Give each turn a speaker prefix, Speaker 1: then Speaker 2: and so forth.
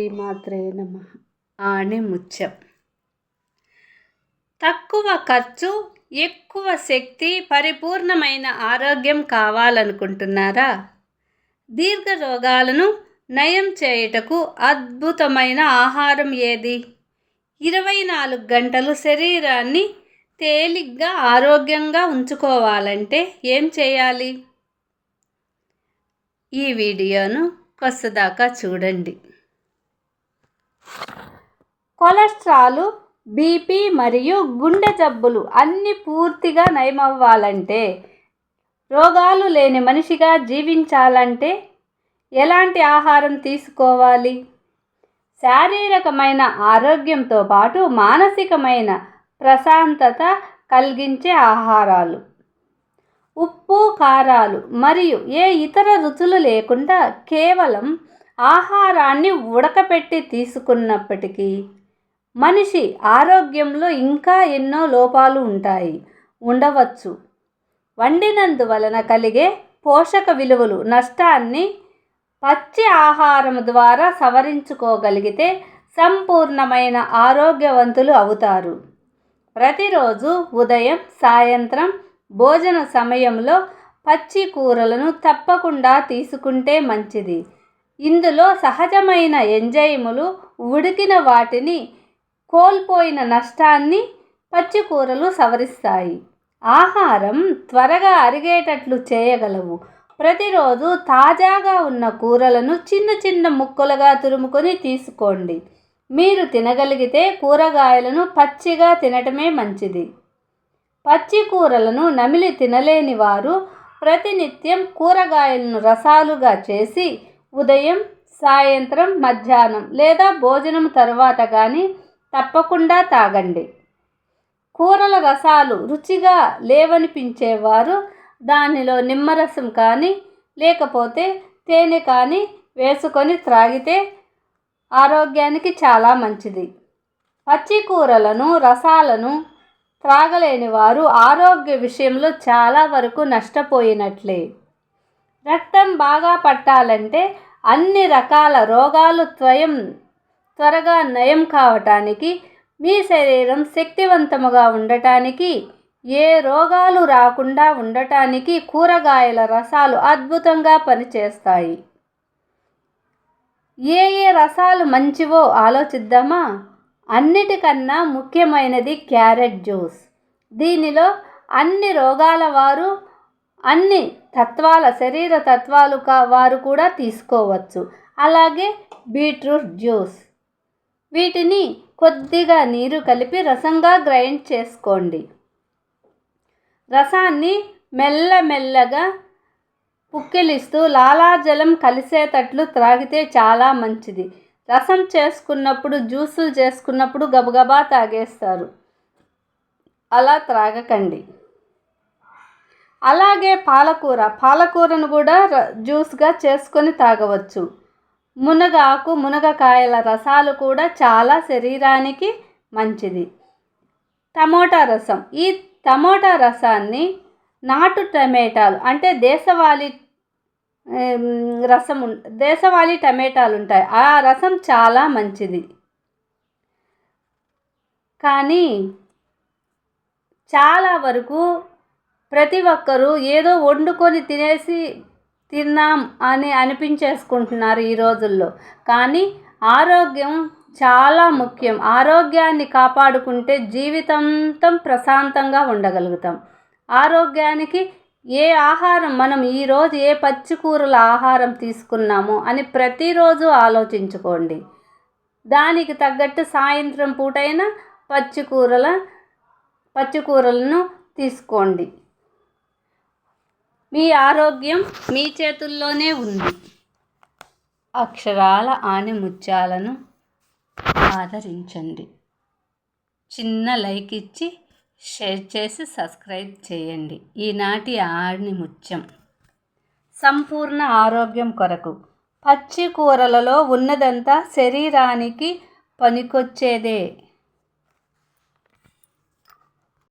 Speaker 1: శ్రీమాత్రే నమ. ఆణి ముత్యం తక్కువ ఖర్చు ఎక్కువ శక్తి పరిపూర్ణమైన ఆరోగ్యం కావాలనుకుంటున్నారా? దీర్ఘ రోగాలను నయం చేయుటకు అద్భుతమైన ఆహారం ఏది? ఇరవై నాలుగు గంటలు శరీరాన్ని తేలిగ్గా ఆరోగ్యంగా ఉంచుకోవాలంటే ఏం చేయాలి? ఈ వీడియోను కొస్తదాకా చూడండి. కొలెస్ట్రాల్ బీపీ మరియు గుండె జబ్బులు అన్నీ పూర్తిగా నయమవ్వాలంటే రోగాలు లేని మనిషిగా జీవించాలంటే ఎలాంటి ఆహారం తీసుకోవాలి? శారీరకమైన ఆరోగ్యంతో పాటు మానసికమైన ప్రశాంతత కలిగించే ఆహారాలు. ఉప్పు కారాలు మరియు ఏ ఇతర రుచులు లేకుండా కేవలం ఆహారాన్ని ఉడకపెట్టి తీసుకున్నప్పటికీ మనిషి ఆరోగ్యంలో ఇంకా ఎన్నో లోపాలు ఉంటాయి. ఉండవచ్చు. వండినందువలన కలిగే పోషక విలువలు నష్టాన్ని పచ్చి ఆహారం ద్వారా సవరించుకోగలిగితే సంపూర్ణమైన ఆరోగ్యవంతులు అవుతారు. ప్రతిరోజు ఉదయం సాయంత్రం భోజన సమయంలో పచ్చి కూరలను తప్పకుండా తీసుకుంటే మంచిది. ఇందులో సహజమైన ఎంజైములు ఉడికిన వాటిని కోల్పోయిన నష్టాన్ని పచ్చికూరలు సవరిస్తాయి. ఆహారం త్వరగా అరిగేటట్లు చేయగలవు. ప్రతిరోజు తాజాగా ఉన్న కూరలను చిన్న చిన్న ముక్కలుగా తురుముకొని తీసుకోండి. మీరు తినగలిగితే కూరగాయలను పచ్చిగా తినటమే మంచిది. పచ్చి కూరలను నమిలి తినలేని వారు ప్రతినిత్యం కూరగాయలను రసాలుగా చేసి ఉదయం సాయంత్రం మధ్యాహ్నం లేదా భోజనం తర్వాత కానీ తప్పకుండా తాగండి. కూరల రసాలు రుచిగా లేవనిపించేవారు దానిలో నిమ్మరసం కానీ లేకపోతే తేనె కానీ వేసుకొని త్రాగితే ఆరోగ్యానికి చాలా మంచిది. పచ్చి కూరలను రసాలను త్రాగలేని వారు ఆరోగ్య విషయంలో చాలా వరకు నష్టపోయినట్లే. రక్తం బాగా పట్టాలంటే అన్ని రకాల రోగాలు త్వయం త్వరగా నయం కావటానికి మీ శరీరం శక్తివంతముగా ఉండటానికి ఏ రోగాలు రాకుండా ఉండటానికి కూరగాయల రసాలు అద్భుతంగా పనిచేస్తాయి. ఏ ఏ రసాలు మంచివో ఆలోచిద్దామా? అన్నిటికన్నా ముఖ్యమైనది క్యారెట్ జ్యూస్. దీనిలో అన్ని రోగాల వారు అన్ని తత్వాల శరీర తత్వాలు కా వారు కూడా తీసుకోవచ్చు. అలాగే బీట్రూట్ జ్యూస్. వీటిని కొద్దిగా నీరు కలిపి రసంగా గ్రైండ్ చేసుకోండి. రసాన్ని మెల్లమెల్లగా పుక్కిలిస్తూ లాలాజలం కలిసేటట్లు త్రాగితే చాలా మంచిది. రసం చేసుకున్నప్పుడు జ్యూసులు చేసుకున్నప్పుడు గబగబా తాగేస్తారు. అలా త్రాగకండి. అలాగే పాలకూర. పాలకూరను కూడా జ్యూస్గా చేసుకొని తాగవచ్చు. మునగాకు మునగకాయల రసాలు కూడా చాలా శరీరానికి మంచిది. టమోటా రసం. ఈ టమోటా రసాన్ని నాటు టమాటాలు అంటే దేశవాళీ రసం దేశవాళీ టమాటాలు ఉంటాయి. ఆ రసం చాలా మంచిది. కానీ చాలా వరకు ప్రతి ఒక్కరూ ఏదో వండుకొని తినేసి తిన్నాం అని అనిపించేసుకుంటున్నారు ఈ రోజుల్లో. కానీ ఆరోగ్యం చాలా ముఖ్యం. ఆరోగ్యాన్ని కాపాడుకుంటే జీవితాంతం ప్రశాంతంగా ఉండగలుగుతాం. ఆరోగ్యానికి ఏ ఆహారం మనం ఈరోజు ఏ పచ్చికూరల ఆహారం తీసుకున్నామో అని ప్రతిరోజు ఆలోచించుకోండి. దానికి తగ్గట్టు సాయంత్రం పూటైనా పచ్చికూరల పచ్చికూరలను తీసుకోండి. మీ ఆరోగ్యం మీ చేతుల్లోనే ఉంది. అక్షరాల ఆని ముత్యాలను ఆదరించండి. చిన్న లైక్ ఇచ్చి షేర్ చేసి సబ్స్క్రైబ్ చేయండి. ఈనాటి ఆని ముత్యం సంపూర్ణ ఆరోగ్యం కొరకు పచ్చి కూరలలో ఉన్నదంతా శరీరానికి పనికొచ్చేదే.